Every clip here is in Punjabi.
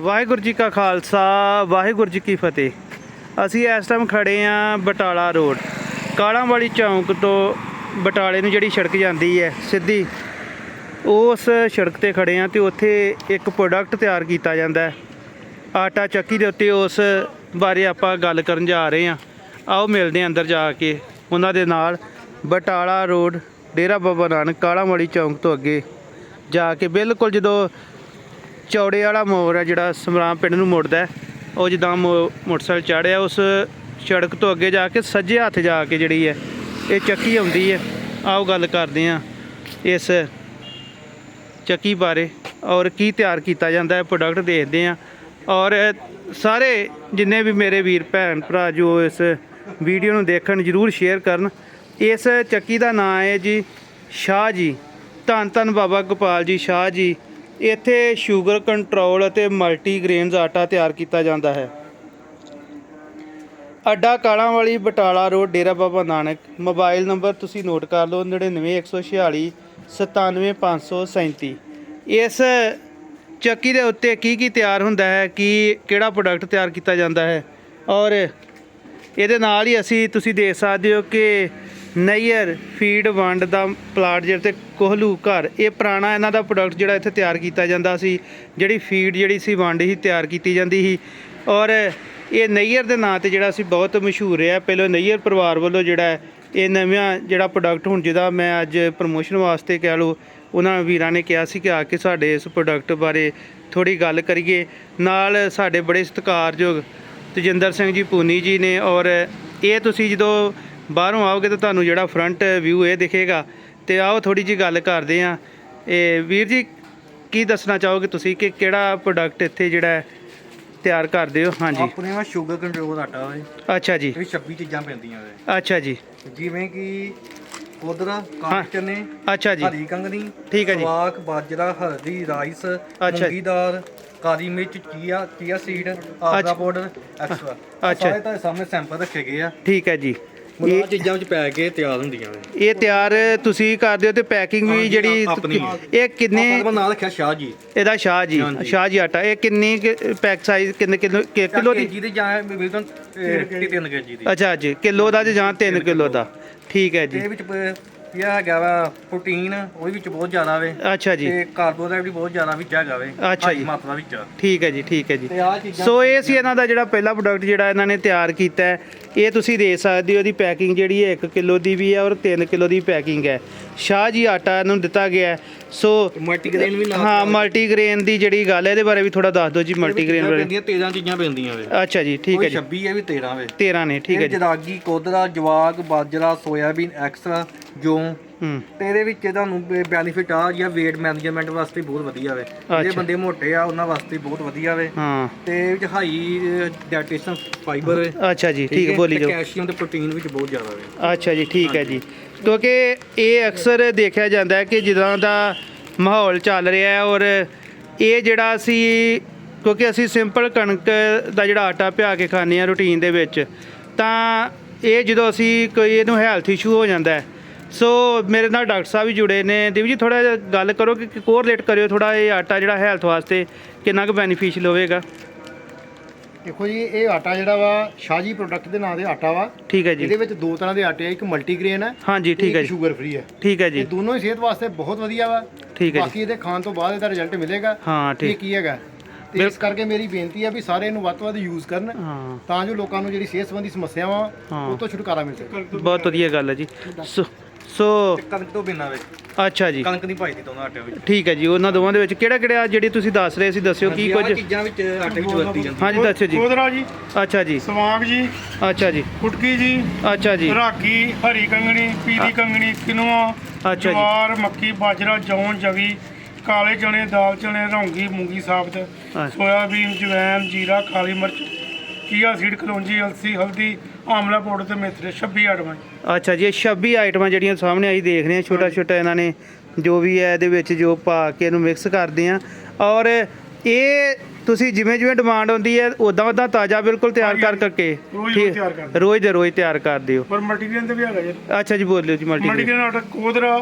ਵਾਹਿਗੁਰੂ ਜੀ ਕਾ ਖਾਲਸਾ, ਵਾਹਿਗੁਰੂ ਜੀ ਕੀ ਫਤਿਹ। ਅਸੀਂ ਇਸ ਟਾਈਮ ਖੜੇ ਆਂ ਬਟਾਲਾ ਰੋਡ। ਕਾਲਾਂ ਵਾਲੀ ਚੌਂਕ ਤੋਂ ਬਟਾਲੇ ਨੂੰ ਜਿਹੜੀ ਸੜਕ ਜਾਂਦੀ ਹੈ, ਸਿੱਧੀ। ਉਸ ਸੜਕ ਤੇ ਖੜੇ ਆਂ ਤੇ ਉੱਥੇ ਇੱਕ ਪ੍ਰੋਡਕਟ ਤਿਆਰ ਕੀਤਾ ਜਾਂਦਾ ਹੈ। ਆਟਾ ਚੱਕੀ ਦੇ ਉੱਤੇ ਉਸ ਬਾਰੇ ਆਪਾਂ ਗੱਲ ਕਰਨ ਜਾ ਰਹੇ ਆਂ ਆਓ ਮਿਲਦੇ ਆਂ ਅੰਦਰ ਜਾ ਕੇ ਉਹਨਾਂ ਦੇ ਨਾਲ। ਬਟਾਲਾ ਰੋਡ, ਡੇਰਾ ਬਾਬਾ ਨਾਨਕ ਕਾਲਾਂ ਵਾਲੀ ਚੌਂਕ ਤੋਂ ਅੱਗੇ ਜਾ ਕੇ। ਬਿਲਕੁਲ ਜਦੋਂ ਚੌੜੇ ਵਾਲਾ ਮੋੜ ਹੈ ਜਿਹੜਾ ਸਮਰਾਮ ਪਿੰਡ ਨੂੰ ਮੁੜਦਾ ਉਹ ਜਿੱਦਾਂ ਮੋ- ਮੋਟਰਸਾਈਕਲ ਚਾੜਿਆ, ਉਸ ਸੜਕ ਤੋਂ ਅੱਗੇ ਜਾ ਕੇ ਸੱਜੇ ਹੱਥ ਜਾ ਕੇ ਜਿਹੜੀ ਹੈ, ਇਹ ਚੱਕੀ ਆਉਂਦੀ ਹੈ। ਆਓ ਗੱਲ ਕਰਦੇ ਹਾਂ ਇਸ ਚੱਕੀ ਬਾਰੇ ਔਰ ਕੀ ਤਿਆਰ ਕੀਤਾ ਜਾਂਦਾ ਹੈ ਪ੍ਰੋਡਕਟ ਦੇਖਦੇ ਹਾਂ। ਔਰ ਸਾਰੇ ਜਿੰਨੇ ਵੀ ਮੇਰੇ ਵੀਰ ਭੈਣ ਭਰਾ ਜੋ ਇਸ ਵੀਡੀਓ ਨੂੰ ਦੇਖਣ ਜਰੂਰ ਸ਼ੇਅਰ ਕਰਨ। ਇਸ ਚੱਕੀ ਦਾ ਨਾਮ ਹੈ ਜੀ ਸ਼ਾਹ ਜੀ, ਧੰਨ ਧੰਨ ਬਾਬਾ ਗੋਪਾਲ ਜੀ ਸ਼ਾਹ ਜੀ। ਇੱਥੇ ਸ਼ੂਗਰ ਕੰਟਰੋਲ ਅਤੇ ਮਲਟੀਗ੍ਰੇਨਸ ਆਟਾ ਤਿਆਰ ਕੀਤਾ ਜਾਂਦਾ ਹੈ। ਅੱਡਾ ਕਾਲਾਂ ਵਾਲੀ Batala road, Dera Baba Nanak. Mobile number ਤੁਸੀਂ ਨੋਟ ਕਰ ਲਓ 99146 97537 ਇਸ ਚੱਕੀ ਦੇ ਉੱਤੇ ਕੀ ਕੀ ਤਿਆਰ ਹੁੰਦਾ ਹੈ, ਕੀ, ਕਿਹੜਾ ਪ੍ਰੋਡਕਟ ਤਿਆਰ ਕੀਤਾ ਜਾਂਦਾ ਹੈ? ਔਰ ਇਹਦੇ ਨਾਲ ਹੀ ਅਸੀਂ ਤੁਸੀਂ ਦੇਖ ਸਕਦੇ ਹੋ ਕਿ ਨਈਅਰ ਫੀਡ ਵੰਡ ਦਾ ਪਲਾਟ ਜਿਹੜੇ ਤੇ ਕੋਹਲੂ ਘਰ, ਇਹ ਪੁਰਾਣਾ ਇਹਨਾਂ ਦਾ ਪ੍ਰੋਡਕਟ ਜਿਹੜਾ ਇੱਥੇ ਤਿਆਰ ਕੀਤਾ ਜਾਂਦਾ ਸੀ, ਜਿਹੜੀ ਫੀਡ ਜਿਹੜੀ ਸੀ ਵੰਡ ਹੀ ਤਿਆਰ ਕੀਤੀ ਜਾਂਦੀ ਸੀ। ਔਰ ਇਹ ਨਈਅਰ ਦੇ ਨਾਂ ਤੇ ਜਿਹੜਾ ਸੀ ਬਹੁਤ ਮਸ਼ਹੂਰ ਰਿਹਾ। ਪਹਿਲਾਂ ਨਈਅਰ ਪਰਿਵਾਰ ਵੱਲੋਂ ਜਿਹੜਾ ਇਹ ਨਵਾਂ ਜਿਹੜਾ ਪ੍ਰੋਡਕਟ ਹੁਣ ਜਿਹਦਾ ਮੈਂ ਅੱਜ ਪ੍ਰਮੋਸ਼ਨ ਵਾਸਤੇ ਕਹਿ ਲਓ, ਉਹਨਾਂ ਵੀਰਾਂ ਨੇ ਕਿਹਾ ਸੀ ਕਿ ਆ ਕੇ ਸਾਡੇ ਇਸ ਪ੍ਰੋਡਕਟ ਬਾਰੇ ਥੋੜੀ ਗੱਲ ਕਰੀਏ। ਨਾਲ ਸਾਡੇ ਬੜੇ ਸਤਿਕਾਰਯੋਗ ਤਜਿੰਦਰ ਸਿੰਘ ਜੀ ਪੂਨੀ ਜੀ ਨੇ ਔਰ ਇਹ ਤੁਸੀਂ ਜਦੋਂ ਬਾਹਰੋਂ ਆਓਗੇ ਤਾਂ ਤੁਹਾਨੂੰ ਜਿਹੜਾ ਫਰੰਟ ਵਿਊ ਇਹ ਦਿਖੇਗਾ। ਤੇ ਆਓ ਥੋੜੀ ਜੀ ਗੱਲ ਕਰਦੇ ਆਂ ਇਹ ਵੀਰ ਜੀ ਕੀ ਦੱਸਣਾ ਚਾਹੋਗੇ ਤੁਸੀਂ ਕਿ ਕਿਹੜਾ ਪ੍ਰੋਡਕਟ ਇੱਥੇ ਜਿਹੜਾ ਤਿਆਰ ਕਰਦੇ ਹੋ? ਹਾਂਜੀ। ਆਪਣੇ ਵਾ ਸ਼ੂਗਰ ਕੰਟਰੋਲ ਆਟਾ ਵੇ ਅੱਛਾ ਜੀ। ਇਹ ਵੀ 26 ਚੀਜ਼ਾਂ ਪੈਂਦੀਆਂ ਵੇ। ਅੱਛਾ ਜੀ। ਜਿਵੇਂ ਕਿ ਕੋਦਰਾ ਹਾਂ। ਕਾਲੇ ਚਨੇ ਅੱਛਾ ਜੀ। ਹਰੀ ਕੰਗਣੀ ਠੀਕ ਹੈ ਜੀ। ਸਵਾਕ ਬਾਜਰਾ ਹਲਦੀ ਰਾਈਸ। ਮੂੰਗੀ ਦਾਲ ਕਾਲੀ ਮਿਰਚ ਚੀਆ ਚੀਆ ਸੀਡ। ਆਵਲਾ ਪਾਊਡਰ ਐਕਸਟਰਾ ਅੱਛਾ। ਸਾਰੇ ਤਾਂ ਸਾਹਮਣੇ ਸੈਂਪਲ ਰੱਖੇ ਗਏ ਆ। ਠੀਕ ਹੈ ਜੀ। ਇਹ ਚੀਜ਼ਾਂ ਵਿੱਚ ਪੈ ਕੇ ਤਿਆਰ ਹੁੰਦੀਆਂ ਵੇ ਇਹ ਤਿਆਰ ਤੁਸੀਂ ਕਰਦੇ ਹੋ ਤੇ ਪੈਕਿੰਗ ਵੀ ਜਿਹੜੀ ਆਪਣੀ। ਇਹ ਕਿੰਨੇ ਆਪਾਂ ਨਾਲ ਰੱਖਿਆ ਸ਼ਾਹ ਜੀ ਇਹਦਾ ਸ਼ਾਹ ਜੀ ਹਾਂਜੀ। ਸ਼ਾਹ ਜੀ ਆਟਾ। ਇਹ ਕਿੰਨੀ ਪੈਕ ਸਾਈਜ਼ ਕਿੰਨੇ ਕਿਲੋ ਕਿ- ਕਿਲੋ ਦੀ? ਜੀ ਦੀ ਜਾਂ ਬਿਲਕੁਲ 3 ਕੇਜੀ। ਦੀ। ਅੱਛਾ ਜੀ ਕਿਲੋ ਦਾ ਤੇ ਜਾਂ 3 ਕਿਲੋ ਦਾ। ਠੀਕ ਹੈ ਜੀ। ਤੇ ਵਿੱਚ ਪ- ਇਹ ਹੈਗਾ ਵਾ ਪ੍ਰੋਟੀਨ ਉਹਦੇ ਵਿੱਚ ਬਹੁਤ ਜ਼ਿਆਦਾ ਵੇ। ਅੱਛਾ ਜੀ। ਤੇ ਕਾਰਬੋਹਾਈਡਰੇਟ ਵੀ ਬਹੁਤ ਜ਼ਿਆਦਾ ਵਿੱਚ ਹੈਗਾ ਵੇ ਅੱਛਾ ਜੀ। ਮਾਤਰਾ ਵਿੱਚ। ਠੀਕ ਹੈ ਜੀ ਠੀਕ ਹੈ ਜੀ। ਤੇ ਆਹ ਚੀਜ਼ਾਂ ਸੋ ਇਹ ਸੀ ਇਹਨਾਂ ਦਾ ਜਿਹੜਾ ਪਹਿਲਾ ਪ੍ਰੋਡਕਟ ਜਿਹੜਾ ਇਹਨਾਂ ਨੇ ਤਿਆਰ ਕੀਤਾ ਹੈ। ਇਹ ਤੁਸੀਂ ਦੇਖ ਸਕਦੇ ਹੋ ਇਹਦੀ ਪੈਕਿੰਗ ਜਿਹੜੀ ਹੈ 1 ਕਿਲੋ ਦੀ ਵੀ ਹੈ ਔਰ 3 ਕਿਲੋ ਦੀ ਪੈਕਿੰਗ ਹੈ। ਸ਼ਾਹ ਜੀ ਆਟਾ ਇਹਨੂੰ ਦਿੱਤਾ ਗਿਆ ਹੈ। ਸੋ ਮਲਟੀਗ੍ਰੇਨ ਵੀ ਨਾਲ ਹਾਂ ਮਲਟੀਗ੍ਰੇਨ ਦੀ ਜਿਹੜੀ ਗੱਲ ਹੈ ਇਹਦੇ ਬਾਰੇ ਵੀ ਥੋੜਾ ਦੱਸ ਦਿਓ ਜੀ ਮਲਟੀਗ੍ਰੇਨ ਬਾਰੇ। ਪੈਂਦੀਆਂ 13 ਚੀਜ਼ਾਂ ਪੈਂਦੀਆਂ ਵੇ। ਅੱਛਾ ਜੀ ਠੀਕ ਹੈ ਜੀ। 26 ਹੈ ਵੀ 13 ਵੇ। 13 ਨੇ ਠੀਕ ਹੈ ਜੀ। ਜਰਾਗੀ ਕੋਦਰਾ ਜਵਾਗ ਬਾਜਰਾ ਸੋਇਆਬੀਨ ਐਕਸਟਰਾ ਜੌਂ ਤੇ ਇਹਦੇ ਵਿੱਚ ਤੁਹਾਨੂੰ ਬੈਨੀਫਿਟ ਆ ਜਾਂ weight ਮੈਨੇਜਮੈਂਟ ਵਾਸਤੇ ਬਹੁਤ ਵਧੀਆ ਵੇ। ਜਿਹੜੇ। ਬੰਦੇ ਮੋਟੇ ਆ ਉਹਨਾਂ ਵਾਸਤੇ ਬਹੁਤ ਵਧੀਆ ਵੇ। ਹਾਂ। ਤੇ ਵਿੱਚ ਹਾਈ ਡਾਈਟੇਸ਼ਨ ਫਾਈਬਰ ਵੇ। ਅੱਛਾ ਜੀ ਠੀਕ ਬੋਲੀ ਜਾਓ। ਕੈਲਸ਼ੀਅਮ ਤੇ ਪ੍ਰੋਟੀਨ ਵਿੱਚ ਬਹੁਤ ਜ਼ਿਆਦਾ ਵੇ। ਅੱਛਾ ਜੀ ਠੀਕ ਹੈ ਜੀ। ਕਿਉਂਕਿ ਇਹ ਅਕਸਰ ਦੇਖਿਆ ਜਾਂਦਾ ਹੈ ਕਿ ਜਿੱਦਾਂ ਦਾ ਮਾਹੌਲ ਚੱਲ ਰਿਹਾ ਹੈ ਔਰ ਇਹ ਜਿਹੜਾ ਅਸੀਂ ਕਿਉਂਕਿ ਅਸੀਂ ਸਿੰਪਲ ਕਣਕ ਦਾ ਜਿਹੜਾ ਆਟਾ ਪਿਆ ਕੇ ਖਾਂਦੇ ਆ ਰੂਟੀਨ ਦੇ ਵਿੱਚ ਤਾਂ ਇਹ ਜਦੋਂ ਅਸੀਂ ਕੋਈ ਇਹਨੂੰ ਹੈਲਥ ਇਸ਼ੂ ਹੋ ਜਾਂਦਾ ਹੈ ਸੋ ਮੇਰੇ ਨਾਲ ਡਾਕਟਰ ਸਾਹਿਬ ਵੀ ਜੁੜੇ ਨੇ। ਦੇਵ ਜੀ ਥੋੜਾ ਜਿਹਾ ਗੱਲ ਕਰੋ ਕਿ ਕੋਰਿਲੇਟ ਕਰਿਓ। ਥੋੜਾ ਇਹ ਆਟਾ ਜਿਹੜਾ ਹੈਲਥ ਵਾਸਤੇ ਕਿੰਨਾ ਕੁ ਬੈਨੀਫੀਸ਼ੀਅਲ ਹੋਵੇਗਾ? ਦੇਖੋ ਜੀ ਇਹ ਆਟਾ ਜਿਹੜਾ ਵਾ ਸ਼ਾਹਜੀ ਪ੍ਰੋਡਕਟ ਦੇ ਨਾਂ ਦੇ ਆਟਾ ਵਾ। ਠੀਕ ਹੈ ਜੀ। ਇਹਦੇ ਵਿੱਚ ਦੋ ਤਰ੍ਹਾਂ ਦੇ ਆਟੇ ਆ। ਇੱਕ ਮਲਟੀਗ੍ਰੇਨ ਹੈ ਹਾਂਜੀ ਠੀਕ ਹੈ ਜੀ। ਸ਼ੂਗਰ ਫ੍ਰੀ ਹੈ। ਠੀਕ ਹੈ ਜੀ। ਇਹ ਦੋਨੋਂ ਹੀ ਸਿਹਤ ਵਾਸਤੇ ਬਹੁਤ ਵਧੀਆ ਵਾ। ਠੀਕ ਹੈ ਜੀ। ਬਾਕੀ ਇਹਦੇ ਖਾਣ ਤੋਂ ਬਾਅਦ ਇਹਦਾ ਰਿਜ਼ਲਟ ਮਿਲੇਗਾ। ਹਾਂ ਇਹ ਠੀਕ। ਕੀ ਹੈਗਾ? ਤੇ ਇਸ ਕਰਕੇ ਮੇਰੀ ਬੇਨਤੀ ਆ ਵੀ ਸਾਰੇ ਇਹਨੂੰ ਵੱਧ ਤੋਂ ਵੱਧ ਯੂਜ਼ ਕਰਨ। ਤਾਂ ਜੋ ਲੋਕਾਂ ਨੂੰ ਜਿਹੜੀ ਸਿਹਤ ਸੰਬੰਧੀ ਸਮੱਸਿਆਵਾਂ। ਉਹ ਤੋਂ ਛੁਟਕਾਰਾ ਮਿਲ ਸਕੇ। ਬਹੁਤ ਵਧੀਆ ਗੱਲ ਹੈ ਜੀ। ਸੋ ਕਣਕ ਤੋਂ ਬਿਨਾਂ ਵੇ ਅੱਛਾ ਜੀ। ਕਣਕ ਨਹੀਂ ਪਾਈਦੀ ਦੋਨਾਂ ਆਟੇ ਵਿੱਚ। ਠੀਕ ਹੈ ਜੀ ਉਹਨਾਂ ਦੋਵਾਂ ਦੇ ਵਿੱਚ ਕਿਹੜਾ ਕਿਹੜਾ ਜਿਹੜੀ ਤੁਸੀਂ ਦੱਸ ਰਹੇ ਸੀ ਦੱਸਿਓ ਕੀ ਕੁਝ? ਚੀਜ਼ਾਂ ਵਿੱਚ ਆਟੇ ਵਿੱਚ ਵਰਤੀ ਜਾਂਦੀ ਹਾਂਜੀ ਦੱਸਿਓ ਜੀ। ਕੋਦਰਾ ਜੀ। ਅੱਛਾ ਜੀ। ਸਵਾਂਗ ਜੀ। ਅੱਛਾ ਜੀ। ਕੁਟਕੀ ਜੀ। ਅੱਛਾ ਜੀ। ਰਾਗੀ ਹਰੀ ਕੰਗਣੀ ਪੀਲੀ ਕੰਗਣੀ ਕਿਨੂਆ। ਅੱਛਾ ਜੀ। ਜਵਾਰ ਮੱਕੀ ਬਾਜਰਾ ਜੌਂ ਜਵੀ ਕਾਲੇ ਚਣੇ ਦਾਲ ਚਣੇ ਰੌਂਗੀ ਮੂੰਗੀ ਸਾਬਤ ਸੋਇਆਬੀਨ ਜਵੈਨ ਜੀਰਾ ਕਾਲੀ ਮਿਰਚ ਕੀਆ ਸੀਡ ਕਲੌਂਜੀ ਅਲਸੀ ਹਲਦੀ ਆਮਲਾ ਪਾਊਡਰ ਤੇ ਮੇਥਰੇ 26 ਆਟਮਾਂ ਅੱਛਾ ਜੀ ਇਹ 26 ਆਈਟਮਾਂ ਜਿਹੜੀਆਂ ਸਾਹਮਣੇ ਆਈ ਦੇਖ ਰਹੇ ਹਾਂ ਛੋਟਾ ਛੋਟਾ ਇਹਨਾਂ ਨੇ ਜੋ ਵੀ ਹੈ ਇਹਦੇ ਵਿੱਚ ਜੋ ਪਾ ਕੇ ਇਹਨੂੰ ਮਿਕਸ ਕਰਦੇ ਆ ਔਰ ਇਹ ਤੁਸੀਂ ਜਿਵੇਂ ਜਿਵੇਂ ਡਿਮਾਂਡ ਹੁੰਦੀ ਹੈ ਉਦਾਂ ਉਦਾਂ ਤਾਜ਼ਾ ਬਿਲਕੁਲ ਤਿਆਰ ਕਰ ਕਰਕੇ ਰੋਜ਼ ਠੀਕ- ਤਿਆਰ ਕਰਦੇ। ਰੋਜ਼ ਦੇ ਰੋਜ਼ ਤਿਆਰ ਕਰਦੇ ਹੋ ਪਰ ਮਲਟੀਗ੍ਰੇਨ ਤੇ ਵੀ ਹੈਗਾ ਜੀ। ਅੱਛਾ ਜੀ ਬੋਲਿਓ ਜੀ ਮਲਟੀ ਮਲਟੀਗ੍ਰੇਨ ਆਟਾ ਕੋਦਰਾ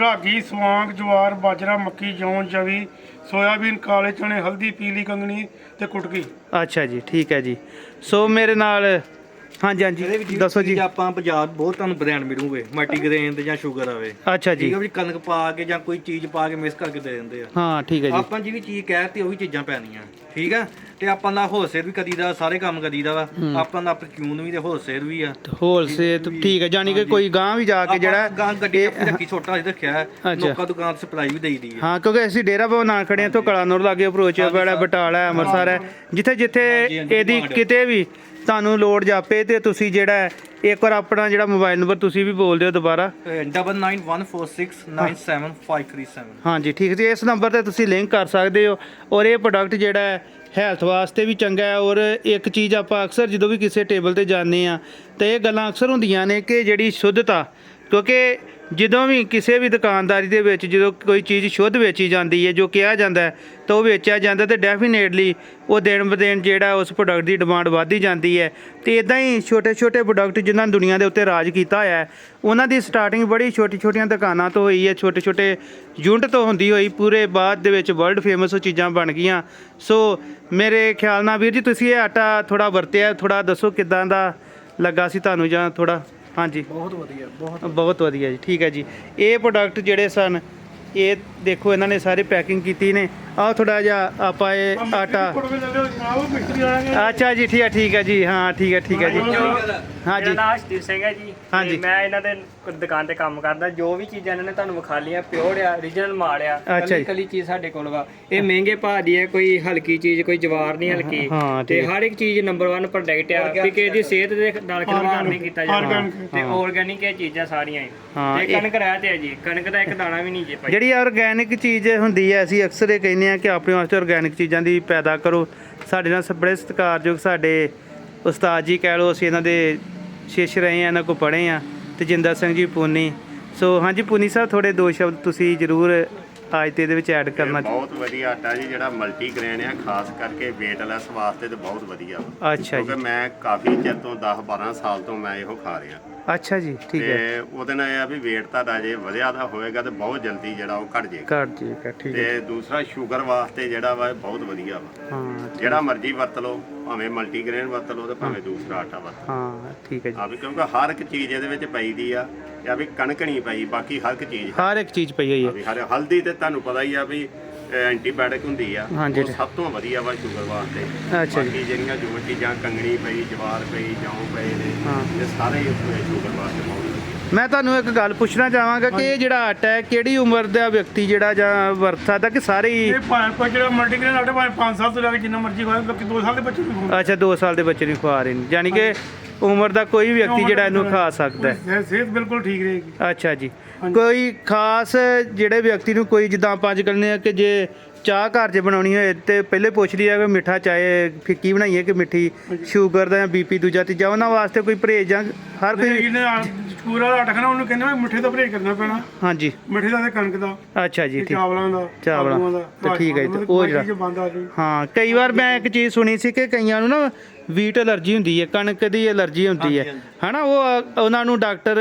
ਰਾਗੀ ਸਵਾਂਗ ਜਵਾਰ ਬਾਜਰਾ ਮੱਕੀ ਜੌਂ ਜਵੀ ਸੋਇਆਬੀਨ ਕਾਲੇ ਚਣੇ ਹਲਦੀ ਪੀਲੀ ਕੰਗਣੀ ਤੇ ਕੁਟਕੀ। ਅੱਛਾ ਜੀ ਠੀਕ ਹੈ ਜੀ। ਸੋ ਮੇਰੇ ਨਾਲ ਹਾਂਜੀ ਇਹਦੇ ਹਾਂਜੀ ਦੱਸੋ ਜੀ। ਚੀਜ਼ ਆਪਾਂ ਬਾਜ਼ਾਰ ਬਹੁਤ ਤੁਹਾਨੂੰ ਬ੍ਰਾਂਡ ਮਿਲੂਗੇ ਮਲਟੀਗ੍ਰੇਨ ਤੇ ਜਾਂ ਸ਼ੂਗਰ ਆਵੇ। ਅੱਛਾ ਠੀਕ ਜੀ ਹੈ ਵੀ ਕਣਕ ਪਾ ਕੇ ਜਾਂ ਕੋਈ ਚੀਜ਼ ਪਾ ਕੇ ਮਿਕਸ ਕਰਕੇ ਦੇ ਦਿੰਦੇ ਆ। ਹਾਂ ਠੀਕ ਹੈ ਜੀ। ਆਪਾਂ ਜਿਹੜੀ ਚੀਜ਼ ਕਹਿਤੀ ਉਹ ਵੀ ਚੀਜ਼ਾਂ ਪੈਣੀਆਂ ਠੀਕ ਆ? ਤੇ ਆਪਾਂ ਦਾ ਹੋਲਸੇਲ ਵੀ ਕਰੀਦਾ ਸਾਰੇ ਕੰਮ ਕਰੀਦਾ ਵਾ। ਆਪਾਂ ਦਾ ਪਰਚੂਨ ਵੀ ਤੇ ਹੋਲਸੇਲ ਵੀ ਆ। ਹੋਲਸੇਲ ਠੀਕ ਹੈ ਜਾਨੀ ਕਿ ਕੋਈ ਗਾਂ ਵੀ ਜਾ ਕੇ ਜਿਹੜਾ ਗਾਂ ਗੱਡੀ ਰੱਖੀ ਛੋਟਾ ਜਿਹਾ ਰੱਖਿਆ ਹੈ ਅੱਛਾ। ਲੋਕਾਂ ਦੁਕਾਨ ਤੇ ਸਪਲਾਈ ਵੀ ਦੇਈਦੀ ਹੈ ਹਾਂ ਕਿਉਂਕਿ ਅਸੀਂ ਡੇਰਾ ਬਾਬਾ ਨਾਨਕ ਖੜੇ ਹਾਂ ਤੋਂ ਕਲਾਨੌਰ ਲਾਗੇ ਅਪਰੋਚ ਵਾਲਾ ਬਟਾਲਾ ਹੈ, ਅੰਮ੍ਰਿਤਸਰ ਹੈ। ਜਿੱਥੇ ਜਿੱਥੇ ਹਾਂਜੀ, ਹਾਂਜੀ, ਇਹਦੀ। ਕਿਤੇ ਵੀ ਤੁਹਾਨੂੰ ਲੋੜ ਜਾਪੇ ਤੇ ਤੁਸੀਂ ਜਿਹੜਾ ਇੱਕ ਵਾਰ ਆਪਣਾ ਜਿਹੜਾ ਮੋਬਾਈਲ ਨੰਬਰ ਤੁਸੀਂ ਵੀ ਬੋਲ ਦਿਓ ਦੁਬਾਰਾ। 9914697537 ਹਾਂਜੀ ਠੀਕ ਜੀ ਇਸ ਨੰਬਰ ਤੇ ਤੁਸੀਂ ਲਿੰਕ ਕਰ ਸਕਦੇ ਹੋ ਔਰ ਇਹ ਪ੍ਰੋਡਕਟ ਜਿਹੜਾ ਹੈਲਥ ਵਾਸਤੇ ਵੀ ਚੰਗਾ ਹੈ ਔਰ ਇੱਕ ਚੀਜ਼ ਆਪਾਂ ਅਕਸਰ ਜਦੋਂ ਵੀ ਕਿਸੇ ਟੇਬਲ ਤੇ ਜਾਂਦੇ ਆ ਤੇ ਇਹ ਗੱਲਾਂ ਅਕਸਰ ਹੁੰਦੀਆਂ ਨੇ ਕਿ ਜਿਹੜੀ ਸ਼ੁੱਧਤਾ ਕਿਉਂਕਿ ਜਦੋਂ ਵੀ ਕਿਸੇ ਵੀ ਦੁਕਾਨਦਾਰੀ ਦੇ ਵਿੱਚ ਜਦੋਂ ਕੋਈ ਚੀਜ਼ ਸ਼ੁੱਧ ਵੇਚੀ ਜਾਂਦੀ ਹੈ, ਜੋ ਕਿਹਾ ਜਾਂਦਾ ਤਾਂ ਉਹ ਵੇਚਿਆ ਜਾਂਦਾ ਤੇ ਡੈਫੀਨੇਟਲੀ ਉਹ ਦਿਨ ਬ ਦਿਨ ਜਿਹੜਾ ਉਸ ਪ੍ਰੋਡਕਟ ਦੀ ਡਿਮਾਂਡ ਵਧਦੀ ਜਾਂਦੀ ਹੈ। ਤੇ ਇਦਾਂ ਹੀ ਛੋਟੇ ਛੋਟੇ ਪ੍ਰੋਡਕਟ ਜਿਨ੍ਹਾਂ ਨੇ ਦੁਨੀਆ ਦੇ ਉੱਤੇ ਰਾਜ ਕੀਤਾ ਹੋਇਆ ਹੈ, ਉਹਨਾਂ ਦੀ ਸਟਾਰਟਿੰਗ ਬੜੀ ਛੋਟੀ ਛੋਟੀਆਂ ਦੁਕਾਨਾਂ ਤੋਂ ਹੋਈ ਹੈ ਛੋਟੇ ਛੋਟੇ ਯੂਨਿਟ ਤੋਂ ਹੁੰਦੀ ਹੋਈ, ਪੂਰੇ ਬਾਅਦ ਦੇ ਵਿੱਚ ਵਰਲਡ ਫੇਮਸ ਉਹ ਚੀਜ਼ਾਂ ਬਣ ਗਈਆਂ। ਸੋ ਮੇਰੇ ਖਿਆਲ ਨਾਲ ਵੀਰ ਜੀ, ਤੁਸੀਂ ਇਹ ਆਟਾ ਥੋੜਾ ਵਰਤਿਆ ਥੋੜਾ ਦੱਸੋ ਕਿਦਾਂ ਦਾ ਲੱਗਾ ਸੀ ਤੁਹਾਨੂੰ ਜਾਂ ਥੋੜਾ ਹਾਂਜੀ। ਬਹੁਤ ਵਧੀਆ ਬਹੁਤ ਬਹੁਤ ਵਧੀਆ ਜੀ ਠੀਕ ਹੈ ਜੀ। ਇਹ ਪ੍ਰੋਡਕਟ ਜਿਹੜੇ ਸਨ ਇਹ ਦੇਖੋ ਇਹਨਾਂ ਨੇ ਸਾਰੇ ਪੈਕਿੰਗ ਕੀਤੀ ਨੇ। ਆਹ ਥੋੜਾ ਜਿਹਾ ਆਪਾਂ ਇਹ ਆਟਾ ਅੱਛਾ ਜੀ ਠੀਕ ਹੈ ਠੀਕ ਹੈ ਜੀ। ਹਾਂ ਠੀਕ ਹੈ ਠੀਕ ਹੈ ਜੀ। ਮੇਰਾ ਹਾਂਜੀ ਨਾਮ ਹਰਸ਼ਦੀਪ ਸਿੰਘ ਹੈ ਜੀ ਹਾਂਜੀ। ਤੇ ਮੈਂ ਇਹਨਾਂ ਦੇ ਦੁਕਾਨ ਤੇ ਕੰਮ ਕਰਦਾ। ਜੋ ਵੀ ਚੀਜ਼ਾਂ ਇਹਨਾਂ ਨੇ ਤੁਹਾਨੂੰ ਵਿਖਾ ਲਈਆਂ ਪਿਓਰ ਆ origignal ਮਾਲ ਆ ਅੱਛਾ ਜੀ। ਕੱਲੀ ਕੱਲੀ ਚੀਜ਼ ਸਾਡੇ ਕੋਲ ਵਾ। ਇਹ ਮਹਿੰਗੇ ਭਾਅ ਦੀ ਹੈ ਕੋਈ ਹਲਕੀ ਚੀਜ਼ ਕੋਈ ਜਵਾਰ ਨਹੀਂ ਹਲਕੀ। ਹਾਂ, ਤੇ ਠੀਕ ਹੈ। ਹਰ ਇੱਕ ਚੀਜ਼ ਨੰਬਰ 1 ਪ੍ਰੋਡਕਟ ਆ। ਕਿ ਕਿਸੇ ਦੀ ਸਿਹਤ ਦੇ ਨਾਲ ਖਿਲਵਾੜ ਨਹੀਂ ਕੀਤਾ ਜਾਂਦਾ Organic। ਤੇ ਆਰਗੈਨਿਕ ਇਹ ਚੀਜ਼ਾਂ ਸਾਰੀਆਂ ਹੀ। ਹਾਂ, ਤੇ ਇਹ- ਕਣਕ ਰਹਿ ਤੇ ਆ ਜੀ। ਕਣਕ ਦਾ ਇੱਕ ਦਾਣਾ ਵੀ ਨਹੀਂ ਜੇ ਭਾਈ। ਜਿਹੜੀ ਆਰਗੈਨਿਕ ਚੀਜ਼ ਹੁੰਦੀ ਹੈ ਅਸੀਂ ਅਕਸਰ ਇਹ ਕਹਿੰਦੇ ਆ ਕਿ ਆਪਣੇ ਵਾਸਤੇ ਆਰਗੈਨਿਕ ਚੀਜ਼ਾਂ ਦੀ ਪੈਦਾ ਕਰੋ। ਸਾਡੇ ਨਾਲ ਬੜੇ ਸਤਿਕਾਰਯੋਗ ਸਾਡੇ ਉਸਤਾਦ ਜੀ ਕਹਿ ਲਓ ਅਸੀਂ ਇਹਨਾਂ ਦੇ ਸ਼ਿਸ਼ ਰਹੇ ਆ ਇਹਨਾਂ ਕੋ ਪੜ੍ਹੇ ਆ ਤੇਜਿੰਦਰ ਸਿੰਘ ਜੀ ਪੂਨੀ। ਸੋ ਹਾਂਜੀ ਪੂਨੀ ਸਾਹਿਬ ਥੋੜੇ ਦੋ ਸ਼ਬਦ ਤੁਸੀਂ ਜ਼ਰੂਰ ਅੱਜ ਤੇ ਇਹਦੇ ਵਿੱਚ ਐਡ ਕਰਨਾ। ਬਹੁਤ ਵਧੀਆ ਆਟਾ ਜੀ ਜਿਹੜਾ ਮਲਟੀ ਗ੍ਰੇਨ ਆ ਖਾਸ ਕਰਕੇ weightless ਵਾਸਤੇ ਤੇ ਬਹੁਤ ਵਧੀਆ। ਅੱਛਾ ਕਿਉਂਕਿ ਜੀ ਮੈਂ ਕਾਫੀ ਚਿਰ ਤੋਂ 10 12 ਸਾਲ ਤੋਂ ਮੈਂ ਇਹੋ ਖਾ ਰਿਹਾ। ਅੱਛਾ ਜੀ ਠੀਕ ਹੈ। ਤੇ ਉਹਦੇ ਨਾਲ ਇਹ ਆ ਵੀ weight ਤੁਹਾਡਾ ਜੇ ਵਧਿਆ ਦਾ ਹੋਏਗਾ ਤੇ ਬਹੁਤ ਜਲਦੀ ਜਿਹੜਾ ਉਹ ਘਟ ਜਾਏਗਾ। ਕਰ ਜੀ ਕਰ ਠੀਕ ਹੈ। ਤੇ ਦੂਸਰਾ ਸ਼ੂਗਰ ਵਾਸਤੇ ਜਿਹੜਾ ਵਾ ਇਹ ਬਹੁਤ ਵਧੀਆ ਵਾ। ਹਾਂ ਜਿਹੜਾ ਮਰਜ਼ੀ ਵਰਤ ਲਓ ਭਾਵੇਂ ਮਲਟੀ ਗ੍ਰੇਨ ਵਰਤ ਲਓ ਤੇ ਭਾਵੇਂ ਦੂਸਰਾ ਆਟਾ ਵਰਤ ਲਓ। ਹਾਂ ਠੀਕ ਹੈ ਜੀ। ਆ ਵੀ ਕਿਉਂਕਿ ਹਰ ਇੱਕ ਚੀਜ਼ ਇਹਦੇ ਵਿੱਚ ਪਈਦੀ ਆ ਜਾਂ ਵੀ ਕਣਕ ਨਹੀਂ ਪਈ ਬਾਕੀ ਹਰ ਇੱਕ ਚੀਜ਼ ਹਰ ਇੱਕ ਚੀਜ਼ ਪਈ ਹੋਈ ਆ ਹੈ ਵੀ ਹਰ ਹਲਦੀ ਤੇ ਤੁਹਾਨੂੰ ਪਤਾ ਹੀ ਆ ਵੀ ਐਂਟੀਬਾਇਓਟਿਕ ਹੁੰਦੀ ਆ ਹਾਂਜੀ। ਉਹ ਸਭ ਤੋਂ ਵਧੀਆ ਵਾ ਸ਼ੂਗਰ ਵਾਸਤੇ ਅੱਛਾ ਜੀ। ਬਾਕੀ ਜਿਹੜੀਆਂ ਜੋ ਚੀਜ਼ਾਂ ਕੰਗਣੀ ਪਈ ਜਵਾਰ ਪਈ ਜੌਂ ਪਏ ਨੇ ਹਾਂ। ਇਹ ਸਾਰੇ ਹੀ ਸ਼ੂਗਰ ਵਾਸਤੇ ਬਹੁਤ ਵਧੀਆ ਮੈਂ ਤੁਹਾਨੂੰ ਇੱਕ ਗੱਲ ਪੁੱਛਣਾ ਚਾਹਾਂਗਾ ਕਿ ਇਹ ਜਿਹੜਾ ਆਟਾ ਹੈ ਕਿਹੜੀ ਉਮਰ ਦਾ ਵਿਅਕਤੀ ਜਿਹੜਾ ਜਾਂ ਵਰਤ ਸਕਦਾ ਕਿ ਸਾਰੇ ਹੀ ਇਹ ਭਾਵੇਂ ਕੋਈ ਜਿਹੜਾ ਮਲਟੀਗ੍ਰੇਨ ਆਟਾ ਭਾਵੇਂ 5 ਸਾਲ ਤੋਂ ਲੈ ਕੇ ਜਿੰਨਾ ਮਰਜ਼ੀ ਖਾਏ ਲੋਕੀ 2 ਸਾਲ ਦੇ ਬੱਚੇ ਵੀ ਖਾਣ ਅੱਛਾ 2 ਸਾਲ ਦੇ ਬੱਚੇ ਨੂੰ ਖਵਾ ਰਹੇ ਨੇ ਯਾਨੀ ਕਿ ਉਮਰ ਦਾ ਕੋਈ ਵੀ ਵਿਅਕਤੀ ਜਿਹੜਾ ਇਹਨੂੰ ਖਾ ਸਕਦਾ ਹੈ ਸਿਹਤ- ਸਿਹਤ ਬਿਲਕੁਲ ਠੀਕ ਰਹੇਗੀ ਅੱਛਾ ਜੀ ਹਾਂਜੀ। ਕੋਈ ਖਾਸ ਜਿਹੜੇ ਵਿਅਕਤੀ ਨੂੰ ਕੋਈ ਜਿੱਦਾਂ ਆਪਾਂ ਅੱਜ ਕਹਿੰਦੇ ਆ ਕਿ ਜੇ ਚਾਹ ਘਰ 'ਚ ਬਣਾਉਣੀ ਹੋਏ ਤੇ ਪਹਿਲੇ ਪੁੱਛ ਲਈਏ ਕਿ ਮਿੱਠਾ ਚਾਹੇ ਫਿੱਕੀ ਬਣਾਈਏ ਕਿ ਮਿੱਠੀ ਸ਼ੂਗਰ ਦਾ ਜਾਂ ਬੀਪੀ ਦੂਜਾ ਤੀਜਾ ਉਹਨਾਂ ਵਾਸਤੇ ਕੋਈ ਪਰਹੇਜ਼ ਜਾਂ ਹਰ ਕੋਈ ਪੂਰਾ ਆਟਾ ਖਾਣਾ ਉਹਨੂੰ ਕਹਿੰਦੇ ਮਿੱਠੇ ਤੋਂ ਪਰਹੇਜ਼ ਕਰਨਾ ਪੈਣਾ। ਹਾਂਜੀ। ਮਿੱਠੇ ਦਾ ਤੇ ਕਣਕ ਦਾ। ਅੱਛਾ ਜੀ ਠੀਕ। ਚਾਵਲਾਂ ਦਾ ਚਾਵਲਾਂ। ਦਾ ਤੇ ਠੀਕ ਹੈ ਜੀ, ਦਾ, ਉਹ ਜਿਹੜਾ- ਹਾਂ ਕਈ ਵਾਰ ਮੈਂ ਇੱਕ ਚੀਜ਼ ਸੁਣੀ ਸੀ ਕਿ ਕਈਆਂ ਨੂੰ ਨਾ ਵੀਟ ਅਲਰਜੀ ਹੁੰਦੀ ਹੈ ਕਣਕ ਦੀ ਅਲਰਜੀ ਹੁੰਦੀ ਹੈ। ਹਨਾ ਉਹ ਉਹਨਾਂ ਨੂੰ ਡਾਕਟਰ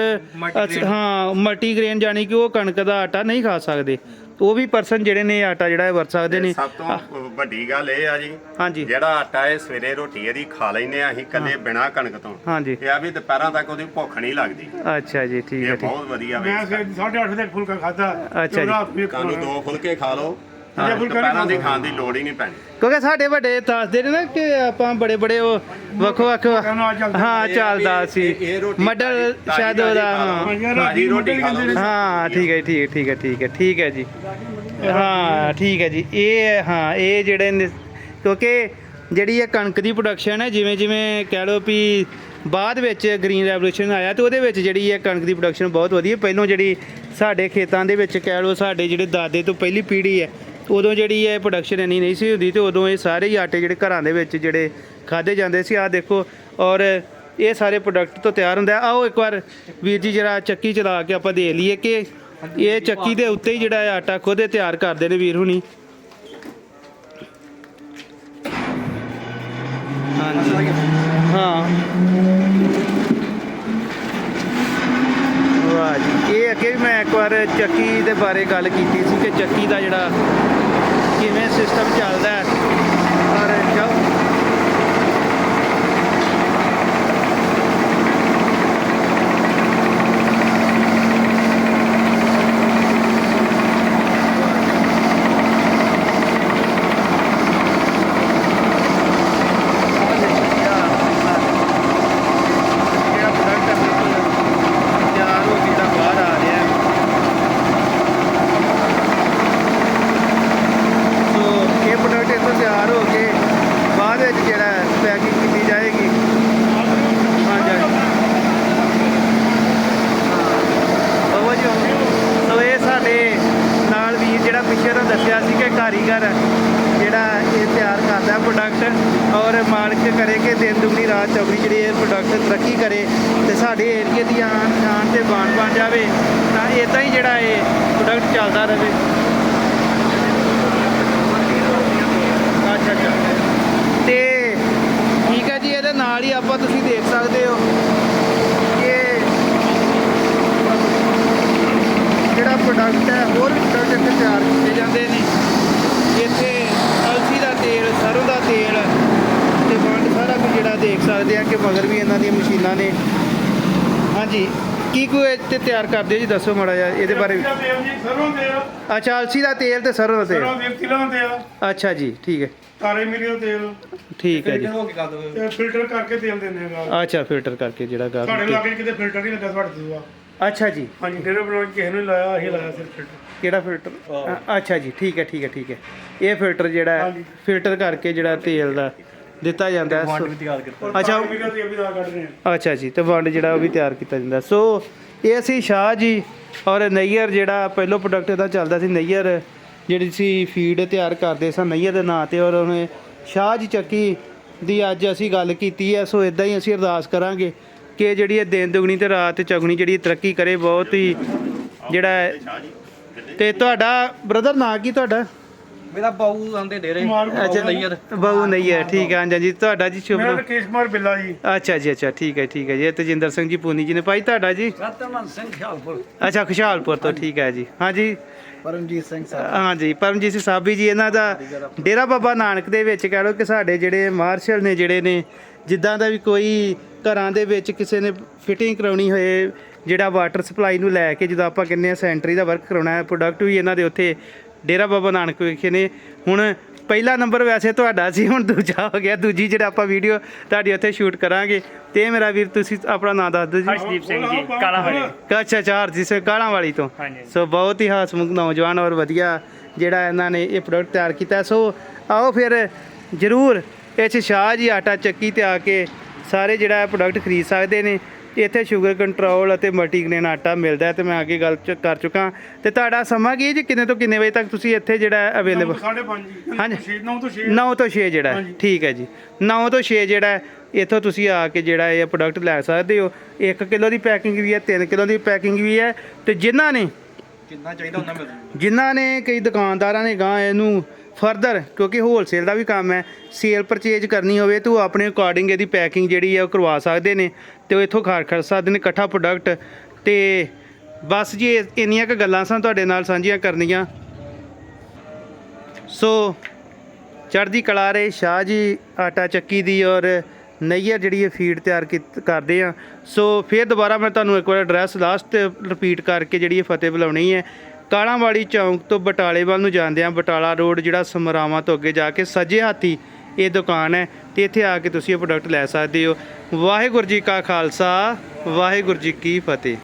ਹਾਂ ਮਲਟੀਗ੍ਰੇਨ ਜਾਨੀ ਕਿ ਉਹ ਕਣਕ ਦਾ ਆਟਾ ਨਹੀਂ ਖਾ ਸਕਦੇ। ਉਹ ਵੀ ਪਰਸਨ ਜਿਹੜੇ ਨੇ ਆਟਾ ਜਿਹੜਾ ਇਹ ਵਰਤ ਸਕਦੇ ਨੇ। ਸਭ ਤੋਂ ਵੱਡੀ ਗੱਲ ਇਹ ਆ ਜੀ ਹਾਂਜੀ। ਜਿਹੜਾ ਆਟਾ ਇਹ ਸਵੇਰੇ ਰੋਟੀ ਇਹਦੀ ਖਾ ਲੈਨੇ ਆ ਅਸੀਂ ਕੱਲੇ ਬਿਨਾ ਕਣਕ ਤੋਂ। ਹਾਂਜੀ। ਇਹ ਆ ਵੀ ਦੁਪਹਿਰਾਂ ਤੱਕ ਉਹਦੀ ਭੁੱਖ ਨਹੀਂ ਲੱਗਦੀ। ਅੱਛਾ ਜੀ ਠੀਕ ਹੈ ਇਹ ਬਹੁਤ ਵਧੀਆ ਮੈਂ ਵੇ ਸਵੇਰ 8:30 ਵਜੇ ਫੁਲਕਾ ਖਾਦਾ ਅੱਛਾ ਜੀ। ਤੁਹਾਨੂੰ ਦੋ ਫੁਲਕੇ ਖਾ ਲਓ। ਹਾਂ, ਫੁਲਕਾ ਨਹੀਂ ਦੁਪਹਿਰਾਂ ਦੀ ਖਾਣਾ। ਖਾਣ ਦੀ ਲੋੜ ਹੀ ਨਹੀਂ ਪੈਣੀ। ਕਿਉਂਕਿ ਸਾਡੇ ਵੱਡੇ ਦੱਸਦੇ ਨੇ ਨਾ ਕਿ ਆਪਾਂ ਬੜੇ ਬੜੇ ਉਹ ਵੱਖੋ ਵੱਖ। ਹਾਂ ਚੱਲਦਾ ਸੀ। ਇਹ- ਇਹ ਰੋਟੀ ਮਡਲ ਤਾਜ਼ੀ- ਸ਼ਾਇਦ ਉਹਦਾ। ਹਾਂ ਹਾਂ ਤਾਜ਼ੀ ਰੋਟੀ ਖਾ ਲਓ। ਹਾਂ ਠੀਕ ਹੈ ਠੀਕ ਹੈ ਠੀਕ ਹੈ ਠੀਕ ਹੈ ਠੀਕ ਹੈ ਜੀ। ਹਾਂ ਠੀਕ ਹੈ ਜੀ। ਇਹ ਹਾਂ ਇਹ ਜਿਹੜੇ ਨੇ- ਕਿਉਂਕਿ ਜਿਹੜੀ ਇਹ ਕਣਕ ਦੀ ਪ੍ਰੋਡਕਸ਼ਨ ਹੈ ਜਿਵੇਂ ਜਿਵੇਂ ਕਹਿ ਲਓ ਵੀ ਬਾਅਦ ਵਿੱਚ ਗ੍ਰੀਨ ਰੈਵੋਲੂਸ਼ਨ ਆਇਆ ਤੇ ਉਹਦੇ ਵਿੱਚ ਜਿਹੜੀ ਇਹ ਕਣਕ ਦੀ ਪ੍ਰੋਡਕਸ਼ਨ ਬਹੁਤ ਵਧੀਆ। ਪਹਿਲੋਂ ਜਿਹੜੀ ਸਾਡੇ ਖੇਤਾਂ ਦੇ ਵਿੱਚ ਕਹਿ ਲਓ ਸਾਡੇ ਜਿਹੜੇ ਦਾਦੇ ਤੋਂ ਪਹਿਲੀ ਪੀੜ੍ਹੀ ਹੈ ਉਦੋਂ ਜਿਹੜੀ ਇਹ ਪ੍ਰੋਡਕਸ਼ਨ ਇੰਨੀ ਨਹੀਂ ਸੀ ਹੁੰਦੀ ਤੇ ਉਦੋਂ ਇਹ ਸਾਰੇ ਹੀ ਆਟੇ ਜਿਹੜੇ ਘਰਾਂ ਦੇ ਵਿੱਚ ਜਿਹੜੇ ਖਾਦੇ ਜਾਂਦੇ ਸੀ, ਆਹ ਦੇਖੋ ਔਰ ਇਹ ਸਾਰੇ ਪ੍ਰੋਡਕਟ ਤੋਂ ਤਿਆਰ ਹੁੰਦਾ। ਆਓ ਇੱਕ ਵਾਰ ਵੀਰ ਜੀ ਜਿਹੜਾ ਚੱਕੀ ਚਲਾ ਕੇ ਆਪਾਂ ਦੇ ਲਈਏ ਕਿ ਇਹ ਚੱਕੀ ਦੇ ਉੱਤੇ ਹੀ ਜਿਹੜਾ ਆਟਾ ਖੁਦ ਤਿਆਰ ਕਰਦੇ ਨੇ ਵੀਰ ਹੁਣੀ। ਹਾਂਜੀ। ਹਾਂ। ਵਾਹ ਜੀ। ਇਹ ਅੱਗੇ ਵੀ ਮੈਂ ਇੱਕ ਵਾਰ ਚੱਕੀ ਦੇ ਬਾਰੇ ਗੱਲ ਕੀਤੀ ਸੀ ਕਿ ਚੱਕੀ ਦਾ ਜਿਹੜਾ সিস্টেম কি আলাদা ਕਿ ਜਿਹੜਾ ਇਹ ਤਿਆਰ ਕਰਦਾ ਪ੍ਰੋਡਕਟ ਔਰ ਮਾਲਕ ਕਰੇ ਕਿ ਦਿਨ ਦੁਗਣੀ, ਰਾਤ ਚੌਗਣੀ ਜਿਹੜੀ ਇਹ ਪ੍ਰੋਡਕਟ ਤਰੱਕੀ ਕਰੇ ਤੇ ਸਾਡੇ ਏਰੀਏ ਦੀ ਆਣ ਸ਼ਾਨ ਤੇ ਬਾਣ ਬਣ ਜਾਵੇ, ਤਾਂ ਇਦਾਂ ਹੀ ਜਿਹੜਾ ਇਹ ਪ੍ਰੋਡਕਟ ਚੱਲਦਾ ਰਹੇ। ਅੱਛਾ ਅੱਛਾ ਤੇ ਠੀਕ ਹੈ ਜੀ, ਇਹਦੇ ਨਾਲ ਹੀ ਆਪਾਂ ਤੁਸੀਂ ਦੇਖ ਸਕਦੇ ਹੋ ਕਿ ਜਿਹੜਾ ਪ੍ਰੋਡਕਟ ਹੈ, ਹੋਰ ਵੀ ਪ੍ਰੋਡਕਟ ਇੱਥੇ ਤਿਆਰ ਕੀਤੇ ਜਾਂਦੇ ਨੇ। ਸਰੋਂ ਦਾ ਤੇਲ ਤੇ ਵੰਡ ਸਾਰਾ ਕੁਝ ਜਿਹੜਾ ਦੇਖ ਸਕਦੇ ਆ ਕਿ ਮਗਰ ਵੀ ਇਹਨਾਂ ਦੀਆਂ ਮਸ਼ੀਨਾਂ ਨੇ। ਹਾਂਜੀ ਕੀ ਕੋਈ ਇੱਥੇ ਤਿਆਰ ਕਰਦੇ ਹੋ ਜੀ? ਦੱਸੋ ਮਾੜਾ ਜਿਹਾ ਇਹਦੇ ਬਾਰੇ ਦਾ ਸਰੋਂ ਤੇਲ ਅੱਛਾ ਅਲਸੀ ਦਾ ਤੇਲ ਤੇ ਸਰੋਂ ਦਾ ਸਰੋਂ ਤੇਲ ਵਿਅਕਤੀ ਦਾ ਤੇਲ ਅੱਛਾ ਜੀ ਠੀਕ ਹੈ। ਕਾਲੇ ਮਿਰੀ ਦਾ ਤੇਲ। ਠੀਕ ਹੈ ਜੀ। ਕੇ ਦੋ ਤੇ ਫਿਲਟਰ ਕਰਕੇ ਤੇਲ ਦਿੰਦੇ ਆ ਨਾਲ। ਅੱਛਾ ਫਿਲਟਰ ਕਰਕੇ ਜਿਹੜਾ ਗਾ ਸਾਡੇ ਲਾਗੇ ਕਿਤੇ ਫਿਲਟਰ ਨਹੀਂ ਲੱਗਾ ਤੁਹਾਡੇ ਤੋਂ ਆ ਅੱਛਾ ਜੀ। ਹਾਂਜੀ ਡੇਰੇ ਬਣਾਉਣ ਕਿਸੇ ਨੂੰ ਲਾਇਆ ਅਸੀਂ ਲਾਇਆ ਸਿਰ ਫਿਲਟਰ ਕਿਹੜਾ ਫਿਲਟਰ? ਅ- ਅੱਛਾ ਜੀ ਠੀਕ ਹੈ ਠੀਕ ਹੈ ਠੀਕ ਹੈ। ਇਹ ਫਿਲਟਰ ਜਿਹੜਾ। ਫਿਲਟਰ ਕਰਕੇ ਜਿਹੜਾ ਤੇਲ ਦਾ ਦਿੱਤਾ ਜਾਂਦਾ ਹੈ ਵੰਡ ਸੋ- ਵੀ ਤਿਆਰ ਕੀਤਾ। ਅੱਛਾ। ਅੱਛਾ ਜੀ ਤੇ ਵੰਡ ਜਿਹੜਾ ਉਹ ਵੀ ਤਿਆਰ ਕੀਤਾ ਜਾਂਦਾ ਸੋ ਇਹ ਸੀ ਸ਼ਾਹ ਜੀ ਔਰ ਨਈਅਰ ਜਿਹੜਾ ਪਹਿਲੋ ਪ੍ਰੋਡਕਟ ਇਹਦਾ ਚੱਲਦਾ ਸੀ ਨਈਅਰ ਜਿਹੜੀ ਸੀ ਫੀਡ ਤਿਆਰ ਕਰਦੇ ਸਨ ਨਈਅਰ ਦੇ ਨਾਂ ਤੇ। ਔਰ ਉਹਨੇ ਸ਼ਾਹ ਜੀ ਚੱਕੀ ਦੀ ਅੱਜ ਅਸੀਂ ਗੱਲ ਕੀਤੀ ਹੈ ਸੋ ਇਦਾਂ ਹੀ ਅਸੀਂ ਅਰਦਾਸ ਕਰਾਂਗੇ ਕਿ ਜਿਹੜੀ ਇਹ ਦਿਨ ਦੁਗਣੀ ਤੇ ਰਾਤ ਚੌਗਣੀ ਜਿਹੜੀ ਤਰੱਕੀ ਕਰੇ ਬਹੁਤ ਹੀ ਜਿਹੜਾ ਤੇ ਤੁਹਾਡਾ ਬ੍ਰਦਰ ਨਾਂ ਕੀ ਤੁਹਾਡਾ? ਮੇਰਾ ਬਾਊ ਆਂਦੇ ਡੇਰੇ। ਅੱਛਾ ਨਈਅਰ। ਬਾਬੂ ਨਈਅਰ ਠੀਕ ਹੈ ਹਾਂਜੀ ਜੀ ਤੁਹਾਡਾ ਜੀ ਸ਼ੁਭ ਮੇਰਾ ਰਕੇਸ਼ ਕੁਮਾਰ ਬਿੱਲਾ ਜੀ। ਅੱਛਾ ਜੀ ਅੱਛਾ ਠੀਕ ਹੈ ਠੀਕ ਹੈ ਜੀ। ਤਜਿੰਦਰ ਸਿੰਘ ਜੀ ਪੂਨੀ ਜੀ ਨੇ ਭਾਈ ਤੁਹਾਡਾ ਜੀ? ਰਤਨਮਨ ਸਿੰਘ ਖਿਆਲਪੁਰ। ਅੱਛਾ ਖੁਸ਼ਹਾਲਪੁਰ ਤੋਂ ਠੀਕ ਹੈ ਜੀ। ਹਾਂਜੀ। ਪਰਮਜੀਤ ਸਿੰਘ ਹਾਂਜੀ ਪਰਮਜੀਤ ਸਿੰਘ ਸਾਬੀ ਜੀ ਇਹਨਾਂ ਦਾ ਡੇਰਾ ਬਾਬਾ ਨਾਨਕ ਦੇ ਵਿੱਚ ਕਹਿ ਲਓ ਕਿ ਸਾਡੇ ਜਿਹੜੇ ਮਾਰਸ਼ਲ ਨੇ ਜਿਹੜੇ ਨੇ ਜਿੱਦਾਂ ਦਾ ਵੀ ਕੋਈ ਘਰਾਂ ਦੇ ਵਿੱਚ ਕਿਸੇ ਨੇ ਫਿਟਿੰਗ ਕਰਾਉਣੀ ਹੋਏ ਜਿਹੜਾ ਵਾਟਰ ਸਪਲਾਈ ਨੂੰ ਲੈ ਕੇ ਜਦੋਂ ਆਪਾਂ ਕਹਿੰਦੇ ਆ ਸੈਂਟਰੀ ਦਾ ਵਰਕ ਕਰਾਉਣਾ ਹੈ ਪ੍ਰੋਡਕਟ ਵੀ ਇਹਨਾਂ ਦੇ ਉੱਥੇ ਡੇਰਾ ਬਾਬਾ ਨਾਨਕ ਵਿਖੇ ਨੇ। ਹੁਣ ਪਹਿਲਾ ਨੰਬਰ ਵੈਸੇ ਤੁਹਾਡਾ ਸੀ ਹੁਣ ਦੂਜਾ ਹੋ ਗਿਆ ਦੂਜੀ ਜਿਹੜਾ ਆਪਾਂ ਵੀਡੀਓ ਤੁਹਾਡੀ ਉੱਥੇ ਸ਼ੂਟ ਕਰਾਂਗੇ। ਤੇ ਮੇਰਾ ਵੀਰ ਤੁਸੀਂ ਆਪਣਾ ਨਾਮ ਦੱਸ ਦਿਓ ਜੀ। ਹਰਸ਼ਦੀਪ ਸਿੰਘ ਜੀ ਕਾਲਾ ਵਾਲੇ ਅੱਛਾ ਚਾਰ ਜਿਸ ਕਾਲਾਂ ਵਾਲੀ ਤੋਂ। ਸੋ ਬਹੁਤ ਹੀ ਹਾਸਮੁਖ ਨੌਜਵਾਨ ਔਰ ਵਧੀਆ ਜਿਹੜਾ ਇਹਨਾਂ ਨੇ ਇਹ ਪ੍ਰੋਡਕਟ ਤਿਆਰ ਕੀਤਾ। ਸੋ ਆਓ ਫਿਰ ਜਰੂਰ ਇਸ ਸ਼ਾਹ ਜੀ ਆਟਾ ਚੱਕੀ ਤੇ ਆ ਕੇ ਸਾਰੇ ਜਿਹੜਾ ਇਹ ਪ੍ਰੋਡਕਟ ਖਰੀਦ ਸਕਦੇ ਨੇ ਇੱਥੇ ਸ਼ੂਗਰ ਕੰਟਰੋਲ ਅਤੇ ਮਲਟੀਗ੍ਰੇਨ ਆਟਾ ਮਿਲਦਾ ਹੈ ਤੇ ਮੈਂ ਅੱਗੇ ਗੱਲ ਚ- ਕਰ ਚੁੱਕਾ। ਤੇ ਤੁਹਾਡਾ ਸਮਾਂ ਕੀ ਹੈ ਜੀ? ਕਿੰਨੇ ਤੋਂ ਕਿੰਨੇ ਵਜੇ ਤੱਕ ਤੁਸੀਂ ਇੱਥੇ ਜਿਹੜਾ ਅਵੇਲੇਬਲ 5:30 ਜੀ। ਹਾਂਜੀ। 9 ਤੋਂ 6 9 ਤੋਂ 6 ਜਿਹੜਾ। ਠੀਕ ਹੈ ਜੀ। 9 ਤੋਂ 6 ਜਿਹੜਾ ਇੱਥੋਂ ਤੁਸੀਂ ਆ ਕੇ ਜਿਹੜਾ ਇਹ ਪ੍ਰੋਡਕਟ ਲੈ ਸਕਦੇ ਹੋ। 1 ਕਿਲੋ ਦੀ ਪੈਕਿੰਗ ਵੀ ਹੈ 3 ਕਿਲੋ ਦੀ ਪੈਕਿੰਗ ਵੀ ਹੈ। ਤੇ ਜਿਨ੍ਹਾਂ ਨੇ ਜਿੰਨਾ ਚਾਹੀਦਾ ਉਹਨਾਂ ਮਿਲ ਜਿਨ੍ਹਾਂ ਨੇ ਕਈ ਦੁਕਾਨਦਾਰਾਂ ਨੇ ਗਾਂ ਇਹਨੂੰ ਫਰਦਰ, ਕਿਉਂਕਿ ਹੋਲਸੇਲ ਦਾ ਵੀ ਕੰਮ ਹੈ ਸੇਲ ਪਰਚੇਜ ਕਰਨੀ ਹੋਵੇ ਤਾਂ ਉਹ ਆਪਣੇ ਅਕੋਰਡਿੰਗ ਇਹਦੀ ਪੈਕਿੰਗ ਜਿਹੜੀ ਹੈ ਉਹ ਕਰਵਾ ਸਕਦੇ ਨੇ ਤੇ ਉਹ ਇੱਥੋਂ ਖਾਰ ਖੜ ਸਕਦੇ ਨੇ ਇਕੱਠਾ ਪ੍ਰੋਡਕਟ ਤੇ ਬਸ ਜੀ ਇਹ- ਇੰਨੀਆਂ ਕੁ ਗੱਲਾਂ ਸਨ ਤੁਹਾਡੇ ਨਾਲ ਸਾਂਝੀਆਂ ਕਰਨੀਆਂ। ਸੋ ਚੜ੍ਹਦੀ ਕਲਾ ਰੇ ਸ਼ਾਹ ਜੀ, ਆਟਾ ਚੱਕੀ ਦੀ ਔਰ ਨਈਅਰ ਜਿਹੜੀ ਇਹ ਫੀਡ ਤਿਆਰ ਕੀਤ- ਕਰਦੇ ਆ। ਸੋ ਫਿਰ ਦੁਬਾਰਾ ਮੈਂ ਤੁਹਾਨੂੰ ਇੱਕ ਵਾਰ ਐਡਰੈਸ ਲਾਸਟ ਰਿਪੀਟ ਕਰਕੇ ਜਿਹੜੀ ਇਹ ਫਤਿਹ ਬੁਲਾਉਣੀ ਹੈ ਕਾਲਾਂ ਵਾਲੀ ਚੌਂਕ ਤੋਂ ਬਟਾਲੇ ਵੱਲ ਨੂੰ ਜਾਂਦੇ ਆ ਬਟਾਲਾ ਰੋਡ ਜਿਹੜਾ ਸਮਰਾਵਾਂ ਤੋਂ ਅੱਗੇ ਜਾ ਕੇ ਸੱਜੇ ਹੱਥੀ ਇਹ ਦੁਕਾਨ ਹੈ ਤੇ ਇੱਥੇ ਆ ਕੇ ਤੁਸੀਂ ਇਹ ਪ੍ਰੋਡਕਟ ਲੈ ਸਕਦੇ ਹੋ। ਵਾਹਿਗੁਰੂ ਜੀ ਕਾ ਖਾਲਸਾ, ਵਾਹਿਗੁਰੂ ਜੀ ਕੀ ਫਤਿਹ।